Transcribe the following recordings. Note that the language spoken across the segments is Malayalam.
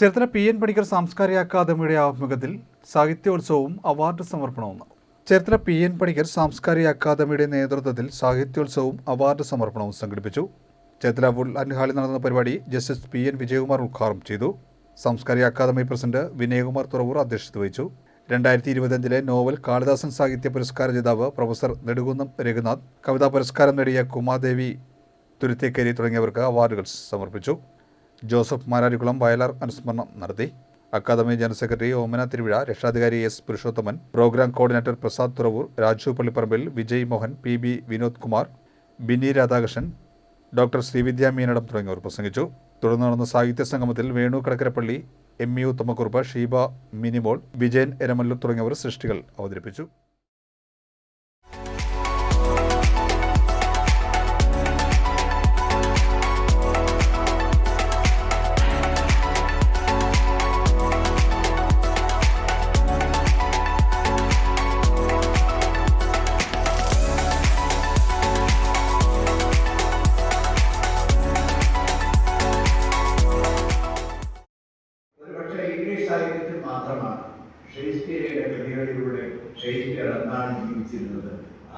ചേർത്തല പി എൻ പണിക്കർ സാംസ്കാരിക അക്കാദമിയുടെ ആഭിമുഖ്യത്തിൽ സാഹിത്യോത്സവവും അവാർഡ് സമർപ്പണവും. ചേർത്തല പി എൻ പണിക്കർ സാംസ്കാരിക അക്കാദമിയുടെ നേതൃത്വത്തിൽ സാഹിത്യോത്സവവും അവാർഡ് സമർപ്പണവും സംഘടിപ്പിച്ചു. ചേർത്തല വുഡ്ലാൻഡ് ഹാളിൽ നടന്ന പരിപാടി ജസ്റ്റിസ് പി എൻ വിജയകുമാർ ഉദ്ഘാടനം ചെയ്തു. സാംസ്കാരിക അക്കാദമി പ്രസിഡന്റ് വിനയകുമാർ തുറവൂർ അധ്യക്ഷത വഹിച്ചു. രണ്ടായിരത്തി ഇരുപത്തിയഞ്ചിലെ നോവൽ കാളിദാസൻ സാഹിത്യ പുരസ്കാര ജേതാവ് പ്രൊഫസർ നെടുകുന്നം രഘുനാഥ് കവിതാ പുരസ്കാരം നേടിയ കുമാദേവി തുരുത്തേക്കേരി തുടങ്ങിയവർക്ക് അവാർഡുകൾ സമർപ്പിച്ചു. ജോസഫ് മാരാരിക്കുളം വയലാർ അനുസ്മരണം നടത്തി. Academy general secretary Omana Thiruvizha രക്ഷാധികാരി S Purushothaman programme coordinator Prasad Thuravoor Raju Pallipparambil Vijay Mohan P B Vinod Kumar Binny Radhakrishnan doctor Sreevidya Meenadom തുടങ്ങിയവർ പ്രസംഗിച്ചു. തുടർന്ന് നടന്ന സാഹിത്യ സംഗമത്തിൽ വേണു കടക്കരപ്പള്ളി എം യു ഉത്തമക്കുറുപ്പ് ഷീബ മിനിമോൾ വിജയൻ എരമല്ലൂർ തുടങ്ങിയവർ സൃഷ്ടികൾ അവതരിപ്പിച്ചു. മാത്രമാണ്. ഷേക്സ്പിയറുടെ കൃതികളിലൂടെ ഷേക്സ്പിയർ എന്താണ് ജീവിച്ചിരുന്നത്?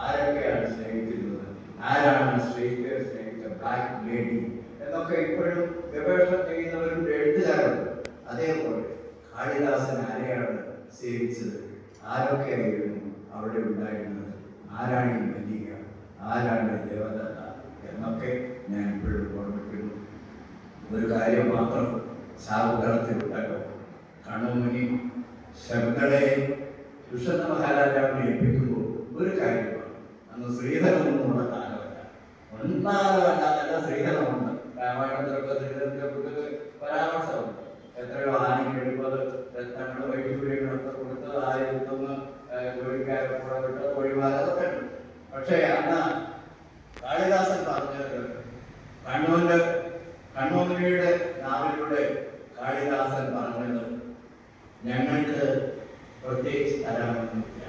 ആരൊക്കെയാണ് സ്നേഹിച്ചിരുന്നത്? ആരാണ് ഷേക്സ്പിയർ സ്നേഹിച്ച ബ്ലാക്ക് ലേഡി എന്നൊക്കെ ഇപ്പോഴും ഗവേഷണം ചെയ്യുന്നവരും എഴുത്തുകാരുണ്ട്. അതേപോലെ കാളിദാസൻ ആരെയാണ് സേവിച്ചത്? ആരൊക്കെയായിരുന്നു അവിടെ ഉണ്ടായിരുന്നത്? ആരാണ് ഈ മല്ലിക? ആരാണ് ദേവദത്ത? എന്നൊക്കെ ഞാൻ ഇപ്പോഴും ഓർമ്മിക്കുന്നു. ഒരു കാര്യം മാത്രം ശാപകടത്തിലുണ്ടല്ലോ കണ്ണുമുനി ശബ്ദങ്ങളെ ദുഷന്ത മഹാരാജാവിനെ ഏൽപ്പിക്കുമ്പോൾ ഒരു കാര്യമാണ്. അന്ന് ശ്രീധരമൊന്നുമുള്ള കാലമല്ല. ഒന്നാമല്ല നല്ല ശ്രീധരമുണ്ട്. രാമായണത്തിലൊക്കെ ശ്രീധരത്തിലെ കുട്ടികൾ പരാമർശമുണ്ട്. എത്രയോ ആനയ്ക്ക് എഴുപത് രത്നങ്ങൾ വൈദ്യുതികളൊക്കെ കൊടുത്ത് ആയിരത്തൊന്ന് ജോലിക്കാരെ കൂടെ വിട്ട് ഒഴിവാതൊക്കെ ഉണ്ട് പക്ഷേ അന്ന് കാളിദാസൻ പറഞ്ഞത് കണ്ണൂരിന്റെ കണ്ണൂരിയുടെ നാവിലൂടെ കാളിദാസൻ പറഞ്ഞത് ഞങ്ങൾക്ക് പ്രത്യേകിച്ച് തരാമെന്നില്ല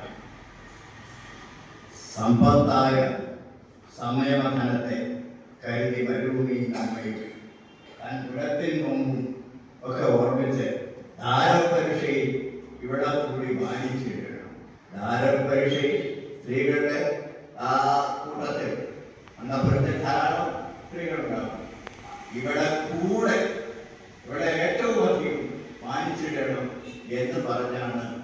സമ്പത്തായ സമയമനത്തെ കരുതി വരൂമി നമ്മയിൽ താൻ കുലത്തിൽ മുമ്പും ഒക്കെ ഓർമ്മിച്ച് ധാരപരീക്ഷയിൽ ഇവിടെ കൂടി മാനിച്ചിടണം ധാരപരീക്ഷയിൽ സ്ത്രീകളുടെ ആ കൂട്ടത്തിൽ അന്നപ്പുറത്തെ ധാരാളം സ്ത്രീകളുണ്ടാവും. ഇവിടെ കൂടെ ഇവിടെ എന്ന് പറഞ്ഞാണ്